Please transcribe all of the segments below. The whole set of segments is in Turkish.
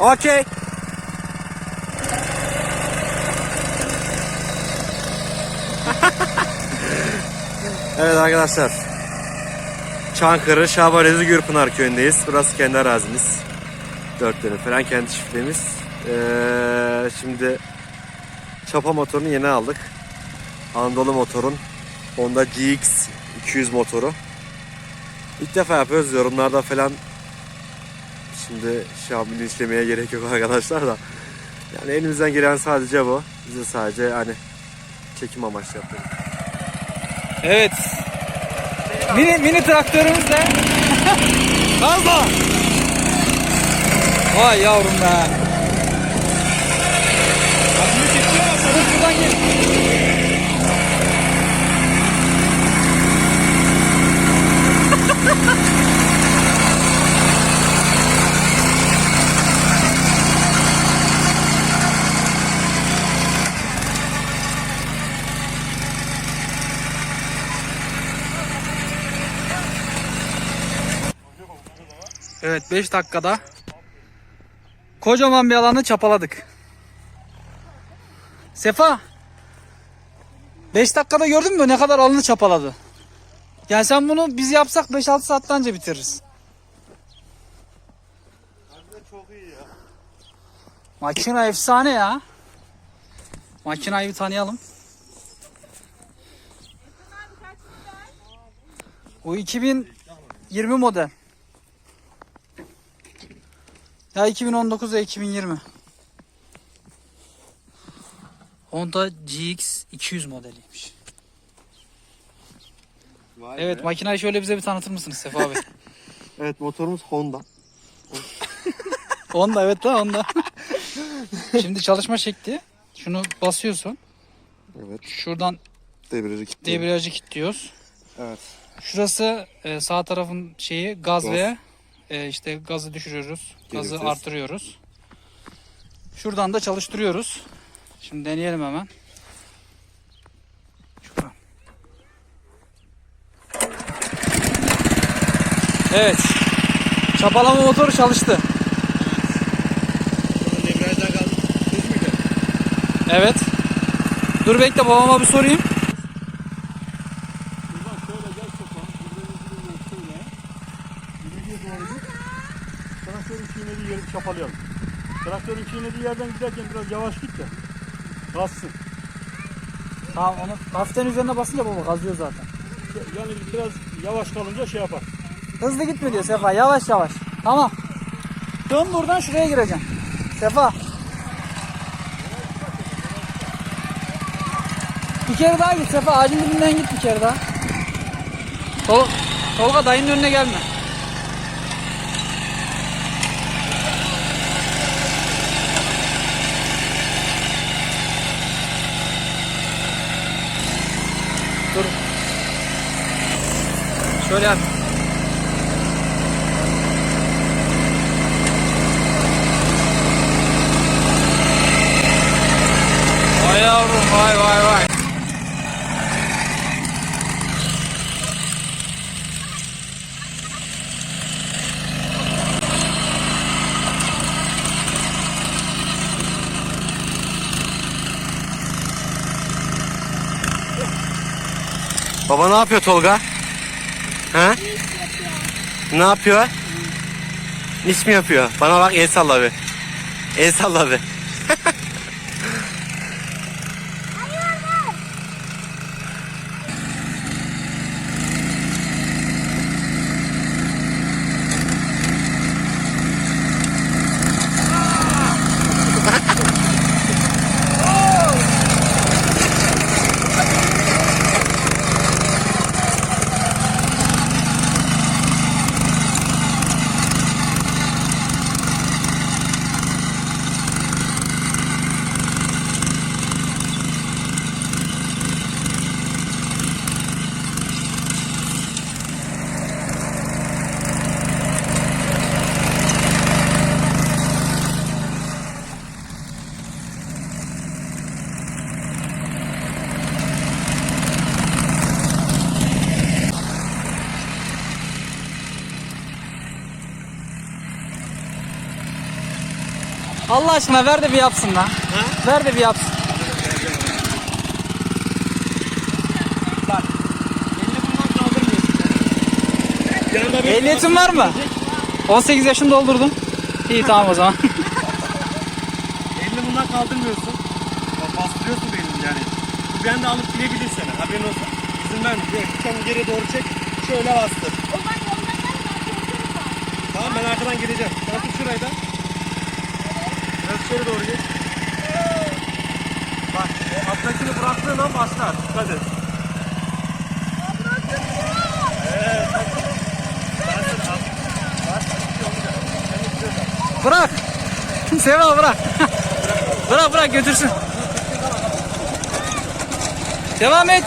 Okey. evet arkadaşlar. Çankırı Şabanezi Gürpınar köyündeyiz. Burası kendi arazimiz. Dört dönüm falan kendi çiftliğimiz. Ee, şimdi çapa motorunu yeni aldık. Anadolu motorun Honda GX 200 motoru. İlk defa yapıyoruz yorumlarda falan. Şimdi şu an linçlemeye gerek yok arkadaşlar da. Yani elimizden gelen sadece bu. Biz de sadece hani çekim amaçlı yaptık. Evet. Mini mini traktörümüz de. Gazla. Vay yavrum be. Dur şuradan gel. Evet 5 dakikada kocaman bir alanı çapaladık. Sefa 5 dakikada gördün mü ne kadar alanı çapaladı? Yani sen bunu biz yapsak 5-6 saatte anca bitiririz. Çok iyi ya. Makina efsane ya. Makinayı bir tanıyalım. Bu 2020 model. Ya 2019 ya 2020. Honda GX 200 modeliymiş. Vay Evet be. makinayı şöyle bize bir tanıtır mısınız Sefa abi? Evet motorumuz Honda. Honda evet la Honda. Şimdi çalışma şekli. Şunu basıyorsun. Evet. Şuradan Debriyajı kilitli. debriyajı kilitliyoruz. Evet. Şurası e, sağ tarafın şeyi gaz, Gaz. ve e, işte gazı düşürüyoruz. Gazı vites. artırıyoruz. Şuradan da çalıştırıyoruz. Şimdi deneyelim hemen. Şuradan. Evet. Çapalama motoru çalıştı. Evet. Dur bekle babama bir sorayım. Buradan şöyle gel sokağa. Buradan şöyle. Yürüyeceğiz doğru git. Traktörün çiğnediği yeri çapalayalım. Traktörün çiğnediği yerden giderken biraz yavaş git de. Bassın. Tamam onu hafiften üzerine basınca baba gazlıyor zaten. Yani biraz yavaş kalınca şey yapar. Hızlı gitme diyor Sefa. Yavaş yavaş. Tamam. Dön buradan şuraya gireceksin. Sefa. Bir kere daha git Sefa. Ağacın dibinden git bir kere daha. Tol Tolga dayının önüne gelme. Şöyle yap. Vay yavrum vay vay vay. Baba ne yapıyor Tolga? Ha? Ne yapıyor? İş mi yapıyor? Bana bak el salla bir. El salla bir. Allah aşkına ver de bir yapsın lan. Ver de bir yapsın. Bak. Elini bir Ehliyetin var mı? 18 yaşını doldurdum. İyi tamam o zaman. Elini bundan kaldırmıyorsun. Bak bastırıyorsun belini yani. Bu ben de alıp gidebilir sana. Haberin olsun. İzin verme. Sen geri doğru çek. Şöyle bastır. Tamam ben arkadan gireceğim. Sen şurayı da. İçeri doğru git. Bak alttakini bıraktığın an başlar. Dikkat et. Evet. Bırak. Seva bırak. bırak bırak götürsün. Devam et.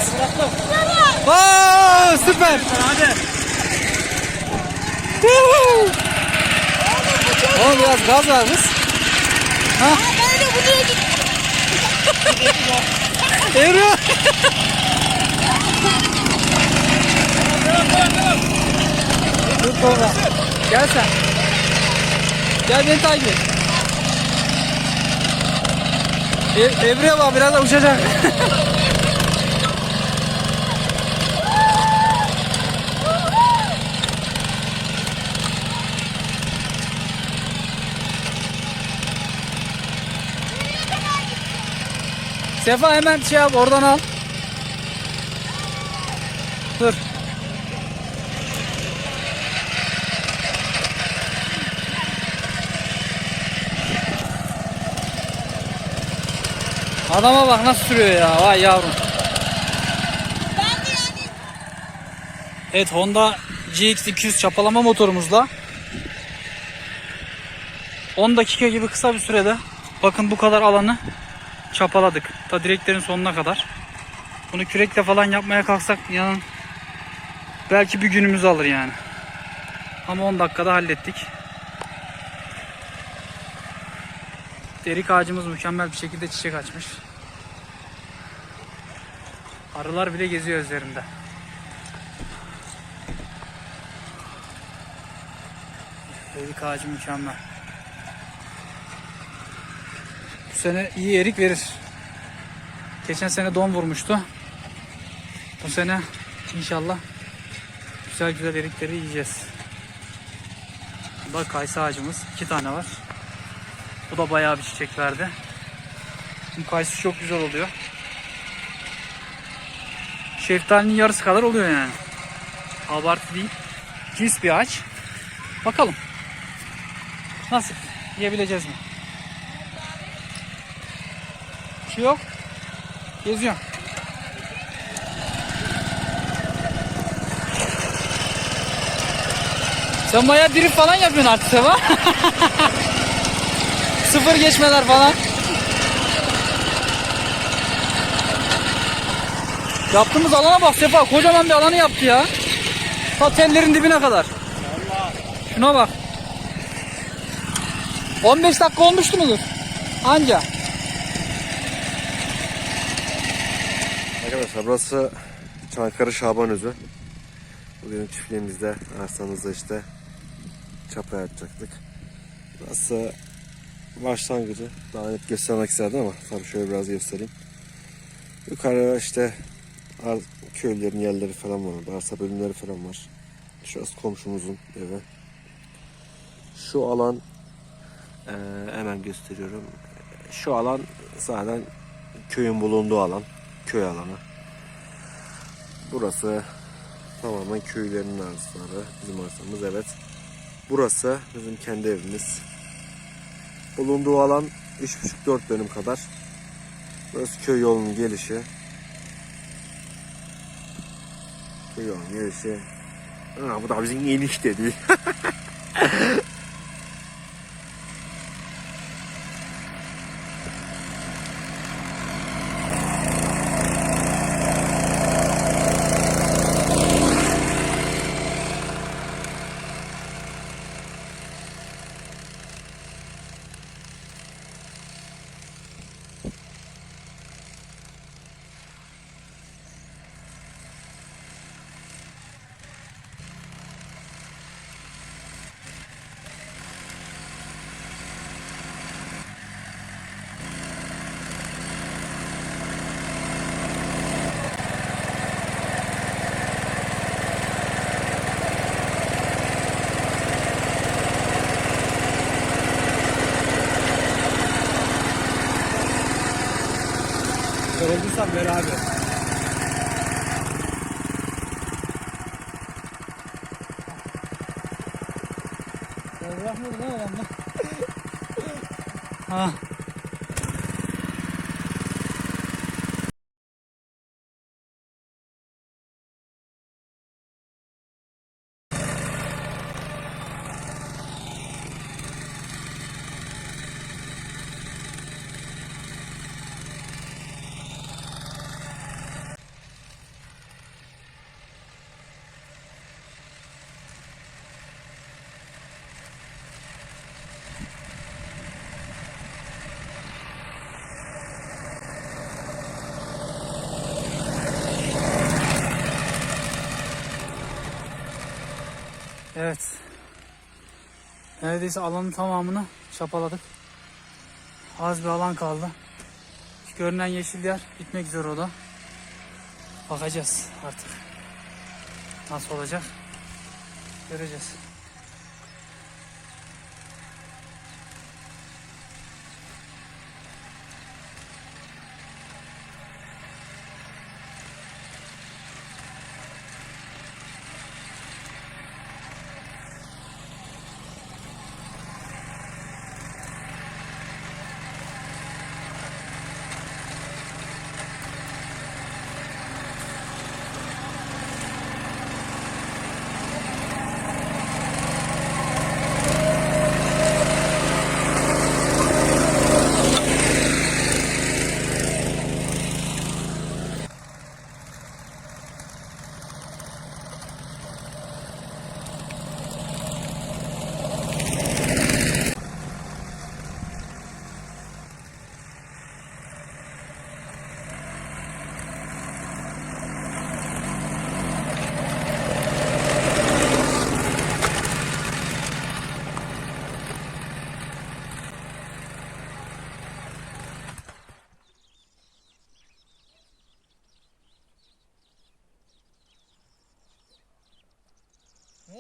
Oo, süper. Hadi. Oğlum biraz gaz ver Ha? Eriyor. Dur sonra. Gel sen. Gel beni takip et. E, Evriye bak biraz da uçacak. Sefa hemen şey yap oradan al. Dur. Adama bak nasıl sürüyor ya. Vay yavrum. Evet Honda GX200 çapalama motorumuzla 10 dakika gibi kısa bir sürede bakın bu kadar alanı çapaladık. Ta direklerin sonuna kadar. Bunu kürekle falan yapmaya kalksak yanın belki bir günümüz alır yani. Ama 10 dakikada hallettik. Derik ağacımız mükemmel bir şekilde çiçek açmış. Arılar bile geziyor üzerinde. Derik ağacı mükemmel. Bu sene iyi erik verir. Geçen sene don vurmuştu. Bu sene inşallah güzel güzel erikleri yiyeceğiz. Burada kayısı ağacımız. iki tane var. Bu da bayağı bir çiçek verdi. Bu kayısı çok güzel oluyor. Şeftalinin yarısı kadar oluyor yani. Abartı değil. Cins bir ağaç. Bakalım. Nasıl? Yiyebileceğiz mi? Bir şey yok. Geziyor. Sen bayağı drift falan yapıyorsun artık Seva. Sıfır geçmeler falan. Yaptığımız alana bak Sefa. Kocaman bir alanı yaptı ya. Ta tellerin dibine kadar. Şuna bak. 15 dakika olmuştu mudur? Anca. Arkadaşlar burası Çankırı Şabanözü. Bugün çiftliğimizde, arsamızda işte çapa yapacaktık. Burası başlangıcı. Daha net göstermek isterdim ama tabii şöyle biraz göstereyim. Yukarı işte köylerin yerleri falan var orada. Arsa bölümleri falan var. Şurası komşumuzun evi. Şu alan hemen gösteriyorum. Şu alan zaten köyün bulunduğu alan. Köy alanı. Burası tamamen köylerin arsaları. Bizim arsamız evet. Burası bizim kendi evimiz. Bulunduğu alan 3,5-4 dönüm kadar. Burası köy yolunun gelişi. Köy yolunun gelişi. Aa, bu da bizim enişte değil. Yorulduysan ver abi. Bırakmadı lan Ha. Evet. Neredeyse alanın tamamını çapaladık. Az bir alan kaldı. Şu görünen yeşil yer bitmek üzere o da. Bakacağız artık. Nasıl olacak? Göreceğiz.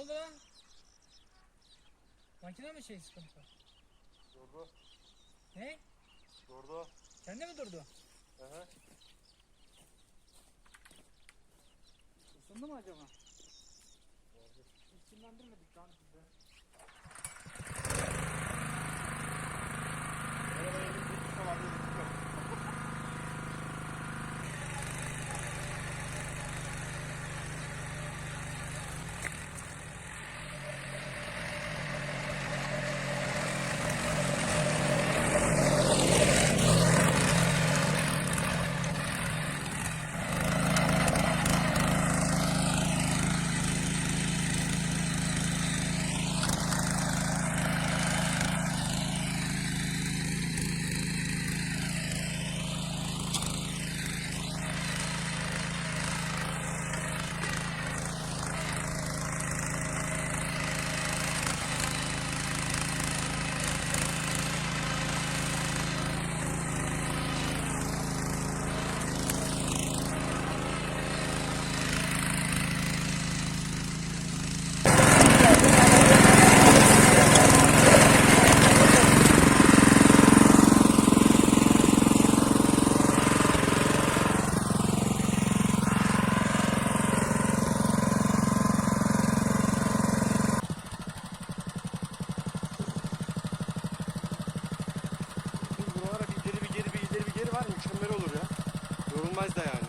Oldu lan? Makine mi şey sıkıntı? Durdu. Ne? Durdu. Kendi mi durdu? Aha. Isındı mı acaba? Hiç dinlendirmedik lan biz de. Şimdi buralara bir ileri bir geri bir ileri bir geri var mükemmel olur ya. Yorulmaz da yani.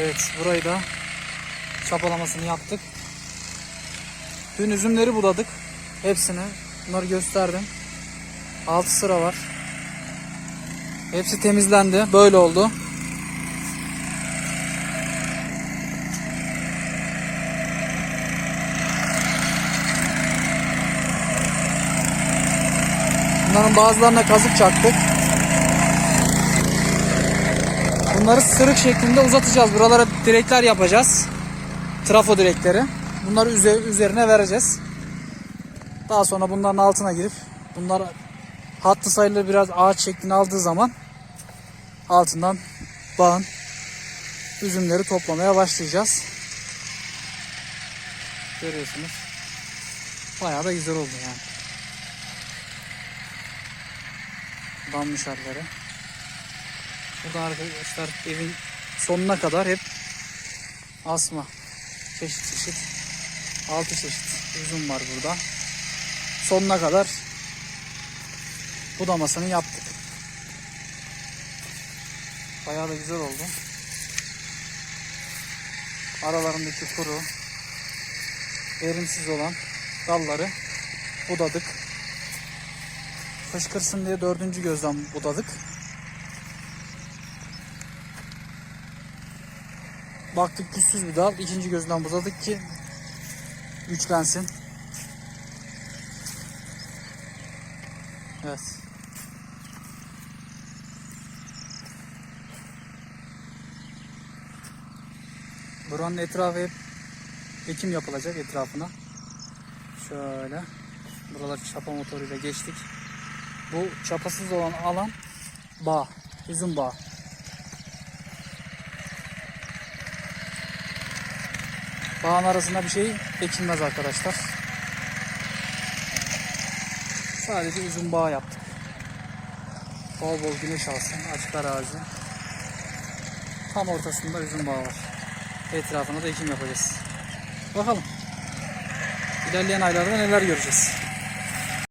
Evet burayı da çapalamasını yaptık. Dün üzümleri buladık. Hepsini. Bunları gösterdim. 6 sıra var. Hepsi temizlendi. Böyle oldu. Bunların bazılarına kazık çaktık. Bunları sırık şeklinde uzatacağız. Buralara direkler yapacağız. Trafo direkleri. Bunları üze- üzerine vereceğiz. Daha sonra bunların altına girip bunlar hattı sayılı biraz ağaç şeklini aldığı zaman altından bağın üzümleri toplamaya başlayacağız. Görüyorsunuz. Bayağı da güzel oldu yani. Dammış halleri. Burada arkadaşlar evin sonuna kadar hep asma. Çeşit çeşit. Altı çeşit üzüm var burada. Sonuna kadar budamasını yaptık. Bayağı da güzel oldu. Aralarındaki kuru, verimsiz olan dalları budadık. Fışkırsın diye dördüncü gözden budadık. Baktık güçsüz bir dal. ikinci gözden budadık ki güçlensin. Evet. Buranın etrafı hep ekim yapılacak etrafına. Şöyle. Buralar çapa motoruyla geçtik. Bu çapasız olan alan bağ. Üzüm bağı. Bağın arasına bir şey ekilmez arkadaşlar. Sadece üzüm bağı yaptık. Bol bol güneş alsın. Açık arazi. Tam ortasında üzüm bağı var. Etrafına da ekim yapacağız. Bakalım. İlerleyen aylarda neler göreceğiz.